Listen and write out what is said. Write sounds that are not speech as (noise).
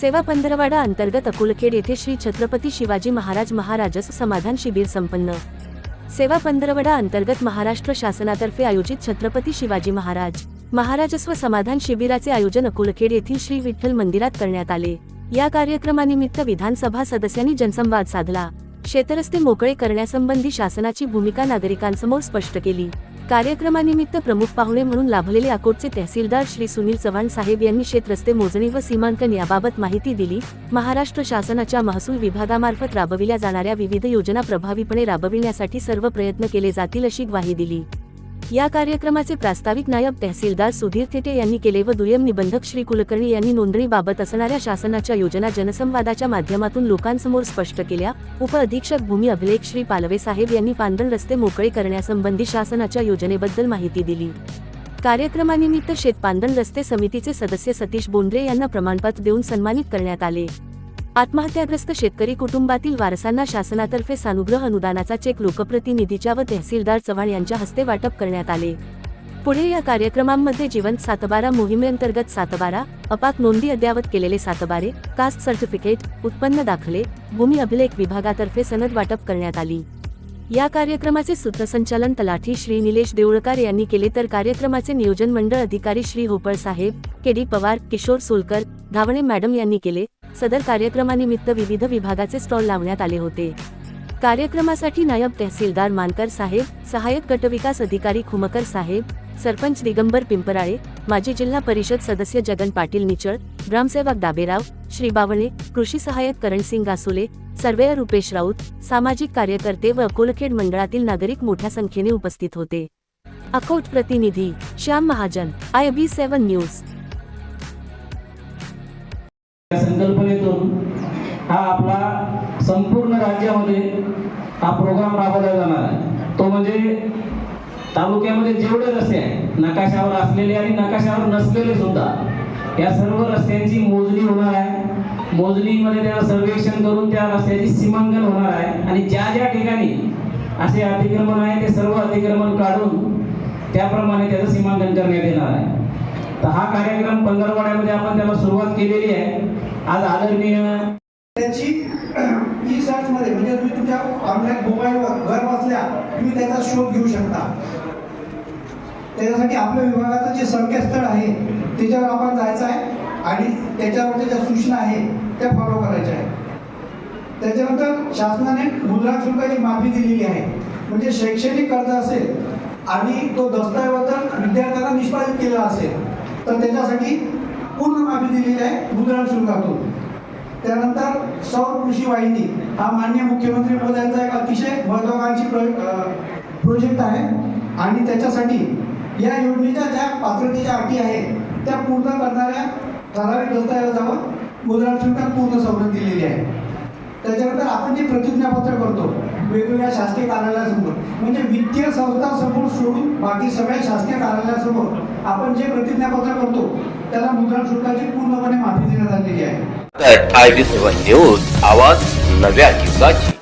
सेवा पंधरवाडा अंतर्गत अकुलखेड येथे श्री छत्रपती शिवाजी महाराज महाराजस समाधान शिबिर संपन्न. सेवा पंधरवडा अंतर्गत महाराष्ट्र शासनातर्फे आयोजित छत्रपती शिवाजी महाराज महाराजस्व समाधान शिबिराचे आयोजन अकुलखेड येथील श्री विठ्ठल मंदिरात करण्यात आले. या कार्यक्रमानिमित्त विधानसभा सदस्यांनी जनसंवाद साधला. क्षेत्रस्ते मोकळे करण्यासंबंधी शासनाची भूमिका नागरिकांसमोर स्पष्ट केली. कार्यक्रमानिमित्त प्रमुख पाहुणे म्हणून लाभलेले अकोटचे तहसीलदार श्री सुनील चव्हाण साहेब यांनी शेतरस्ते मोजणी व सीमांकन याबाबत माहिती दिली. महाराष्ट्र शासनाच्या महसूल विभागामार्फत राबविल्या जाणाऱ्या विविध योजना प्रभावीपणे राबविण्यासाठी सर्व प्रयत्न केले जातील अशी ग्वाही दिली. या कार्यक्रमाचे प्रास्ताविक नायब तहसीलदार सुधीर थेटे यांनी केले व दुय्यम निबंधक श्री कुलकर्णी यांनी नोंदणीबाबत असणाऱ्या शासनाच्या योजना जनसंवादाच्या माध्यमातून लोकांसमोर स्पष्ट केल्या. उप अधीक्षक भूमी अभिलेख श्री पालवे साहेब यांनी पांदण रस्ते मोकळे करण्यासंबंधी शासनाच्या योजनेबद्दल माहिती दिली. कार्यक्रमानिमित्त शेतपांदण रस्ते समितीचे सदस्य सतीश बोंद्रे यांना प्रमाणपत्र देऊन सन्मानित करण्यात आले. आत्महत्याग्रस्त शेतकरी कुटुंबातील वारसांना शासनातर्फे सानुग्रह अनुदानाचा चेक लोकप्रतिनिधीच्या व तहसीलदार चव्हाण यांच्या हस्ते वाटप करण्यात आले. पुढे या कार्यक्रमांमध्ये जिवंत सातबारा मोहिमेअंतर्गत सातबारा अपाक नोंदी अद्यावत केलेले सातबारे कास्ट सर्टिफिकेट उत्पन्न दाखले भूमी अभिलेख विभागातर्फे सनद वाटप करण्यात आली. या कार्यक्रमाचे सूत्रसंचालन तलाठी श्री निलेश देऊळकर यांनी केले तर कार्यक्रमाचे नियोजन मंडळ अधिकारी श्री होपळ साहेब K D Pawar Kishor Solkar Dhawane madam यांनी केले सदर कार्यक्रमानिमित्त विविध विभागाचे स्टॉल लावण्यात आले होते. कार्यक्रमासाठी नायब तहसीलदार मानकर साहेब सहाय्यक गटविकास अधिकारी खुमकर साहेब सरपंच दिगंबर पिंपराळे माजी जिल्हा परिषद सदस्य जगन पाटील निचळ ग्रामसेवक दाबेराव श्री बावळे कृषी सहाय्यक करणसिंग गासुले सर्वेयर रुपेश राऊत सामाजिक कार्यकर्ते व अकोलखेड मंडळातील नागरिक मोठ्या संख्येने उपस्थित होते. अकोट प्रतिनिधी Shyam Mahajan I B seven news. या संकल्पनेतून हा आपला संपूर्ण राज्यामध्ये हा प्रोग्राम राबवला जाणार आहे. तो म्हणजे तालुक्यामध्ये जेवढे रस्ते आहेत नकाशावर असलेले आणि नकाशावर नसलेले सुद्धा या सर्व रस्त्यांची मोजणी होणार आहे. मोजणीमध्ये त्याला सर्वेक्षण करून त्या रस्त्याची सीमांकन होणार आहे. आणि ज्या ज्या ठिकाणी असे अतिक्रमण आहे ते सर्व अतिक्रमण काढून त्याप्रमाणे त्याचं सीमांकन करण्यात येणार आहे. तर हा कार्यक्रम पंधरवाड्यामध्ये आपण त्याला सुरुवात केलेली आहे. आज आदरणीय त्याची ई (clears throat) सर्च मध्ये म्हणजे तुम्ही तुमच्या ऑनलाईन मोबाईलवर घर बसल्या तुम्ही त्याचा शोध घेऊ शकता. त्याच्यासाठी आपल्या विभागाचं जे संकेतस्थळ आहे त्याच्यावर आपण जायचं आहे आणि त्याच्यावरच्या ज्या सूचना आहे त्या फॉलो करायच्या आहेत. त्याच्यानंतर शासनाने मुद्रा शुल्काची माफी दिलेली आहे. म्हणजे शैक्षणिक कर्ज असेल आणि तो दस्तऐवज विद्यार्थ्यांना निष्पादित केला असेल. तर त्याच्यासाठी पूर्ण माफी दिलेली आहे मुद्रण शुल्कातून त्यानंतर सौर कृषी वाहिनी हा मान्य मुख्यमंत्री महोदयांचा एक अतिशय महत्वाकांक्षी प्रो प्रोजेक्ट आहे. आणि त्याच्यासाठी या योजनेच्या ज्या पात्रतेच्या अटी आहेत त्या पूर्ण करणाऱ्या ठराविक दस्तऐवजावर मुद्रण शुल्कात पूर्ण सवलत दिलेली आहे. त्याच्यानंतर आपण जे प्रतिज्ञापत्र करतो वेगवेगळ्या शासकीय कार्यालयासमोर शासकीय संस्था समोर सोडून बाकी सगळ्या शासकीय कार्यालयासमोर आपण जे प्रतिज्ञापत्र करतो त्याला मुद्रांक शुल्काची पूर्णपणे माफी देण्यात आलेली आहे. आय बी सेवन न्यूज आवाज नव्या युगाची.